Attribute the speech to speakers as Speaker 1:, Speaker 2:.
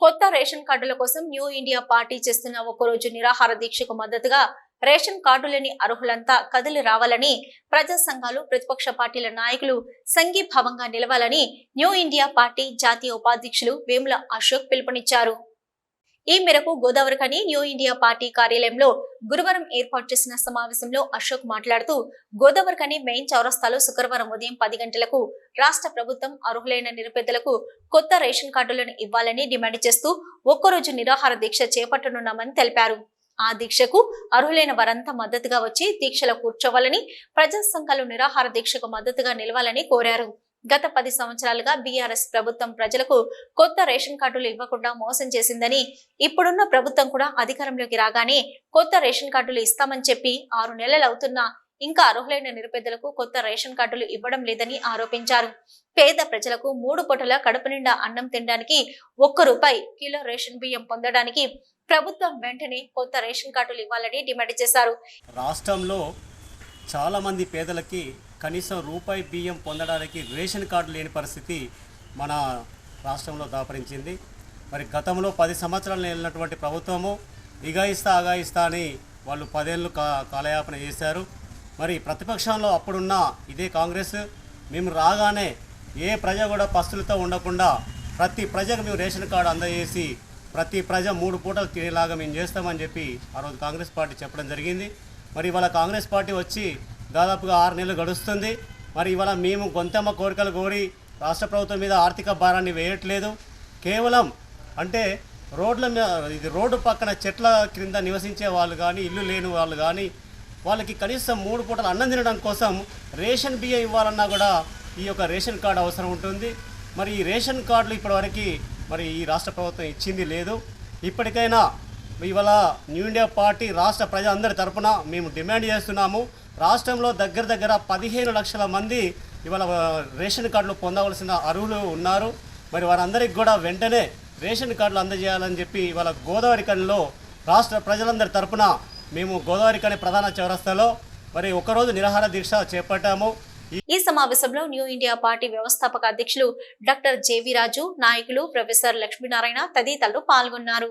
Speaker 1: కొత్త రేషన్ కార్డుల కోసం న్యూ ఇండియా పార్టీ చేస్తున్న ఒకరోజు నిరాహార దీక్షకు మద్దతుగా రేషన్ కార్డులేని అర్హులంతా కదిలి రావాలని ప్రజా సంఘాలు ప్రతిపక్ష పార్టీల నాయకులు సంఘీభావంగా నిలవాలని న్యూ ఇండియా పార్టీ జాతీయ ఉపాధ్యక్షులు వేముల అశోక్ పిలుపునిచ్చారు. ఈ మేరకు గోదావరికని న్యూ ఇండియా పార్టీ కార్యాలయంలో గురువారం ఏర్పాటు చేసిన సమావేశంలో అశోక్ మాట్లాడుతూ గోదావరికని మెయిన్ చౌరస్తాలో శుక్రవారం ఉదయం పది గంటలకు రాష్ట్ర ప్రభుత్వం అర్హులైన నిరుపేదలకు కొత్త రేషన్ కార్డులను ఇవ్వాలని డిమాండ్ చేస్తూ ఒక్కరోజు నిరాహార దీక్ష చేపట్టనున్నామని తెలిపారు. ఆ దీక్షకు అర్హులైన వారంతా మద్దతుగా వచ్చి దీక్షలో కూర్చోవాలని ప్రజా సంఘాలు నిరాహార దీక్షకు మద్దతుగా నిలవాలని కోరారు. గత పది సంవత్సరాలుగా బీఆర్ఎస్ ప్రభుత్వం ప్రజలకు కొత్త రేషన్ కార్డులు ఇవ్వకుండా మోసం చేసిందని ఇప్పుడున్న ప్రభుత్వం కూడా అధికారంలోకి రాగానే కొత్త రేషన్ కార్డులు ఇస్తామని చెప్పి ఆరు నెలలు అవుతున్నా ఇంకా అర్హులైన నిరుపేదలకు కొత్త రేషన్ కార్డులు ఇవ్వడం లేదని ఆరోపించారు. పేద ప్రజలకు మూడు పూటల కడుపు నిండా అన్నం తినడానికి ఒక్క రూపాయి కిలో రేషన్ బియ్యం పొందడానికి ప్రభుత్వం వెంటనే కొత్త రేషన్ కార్డులు ఇవ్వాలని డిమాండ్ చేశారు.
Speaker 2: రాష్ట్రంలో చాలామంది పేదలకి కనీసం రూపాయి బియ్యం పొందడానికి రేషన్ కార్డు లేని పరిస్థితి మన రాష్ట్రంలో దాపరించింది. మరి గతంలో పది సంవత్సరాలు వెళ్ళినటువంటి ప్రభుత్వము ఇగాయిస్తా అగాయిస్తా అని వాళ్ళు పదేళ్ళు కా కాలయాపన చేశారు. మరి ప్రతిపక్షంలో అప్పుడున్న ఇదే కాంగ్రెస్ మేము రాగానే ఏ ప్రజ కూడా పస్తులతో ఉండకుండా ప్రతి ప్రజకు మేము రేషన్ కార్డు అందజేసి ప్రతి ప్రజ మూడు పూటలు తినేలాగా మేము చేస్తామని చెప్పి ఆ రోజు కాంగ్రెస్ పార్టీ చెప్పడం జరిగింది. మరి ఇవాళ కాంగ్రెస్ పార్టీ వచ్చి దాదాపుగా ఆరు నెలలు గడుస్తుంది. మరి ఇవాళ మేము గొంతమ్మ కోరికలు కోరి రాష్ట్ర ప్రభుత్వం మీద ఆర్థిక భారాన్ని వేయట్లేదు. కేవలం అంటే రోడ్ల మీద ఇది రోడ్డు పక్కన చెట్ల క్రింద నివసించే వాళ్ళు కానీ ఇల్లు లేని వాళ్ళు కానీ వాళ్ళకి కనీసం మూడు పూటలు అన్నం తినడం కోసం రేషన్ బియ్యం ఇవ్వాలన్నా కూడా ఈ యొక్క రేషన్ కార్డు అవసరం ఉంటుంది. మరి ఈ రేషన్ కార్డులు ఇప్పటివరకు మరి ఈ రాష్ట్ర ప్రభుత్వం ఇచ్చింది లేదు. ఇప్పటికైనా ఇవాళ న్యూ ఇండియా పార్టీ రాష్ట్ర ప్రజలందరి తరఫున మేము డిమాండ్ చేస్తున్నాము. రాష్ట్రంలో దగ్గర దగ్గర పదిహేను లక్షల మంది ఇవాళ రేషన్ కార్డులు పొందవలసిన అర్హులు ఉన్నారు. మరి వారందరికీ కూడా వెంటనే రేషన్ కార్డులు అందజేయాలని చెప్పి ఇవాళ గోదావరి కనిలో రాష్ట్ర ప్రజలందరి తరఫున మేము గోదావరి కని ప్రధాన చౌరస్తాలో మరి ఒకరోజు నిరాహార దీక్ష చేపట్టాము.
Speaker 1: ఈ సమావేశంలో న్యూ ఇండియా పార్టీ వ్యవస్థాపక అధ్యక్షులు డాక్టర్ జేవి రాజు నాయకులు ప్రొఫెసర్ లక్ష్మీనారాయణ తదితరులు పాల్గొన్నారు.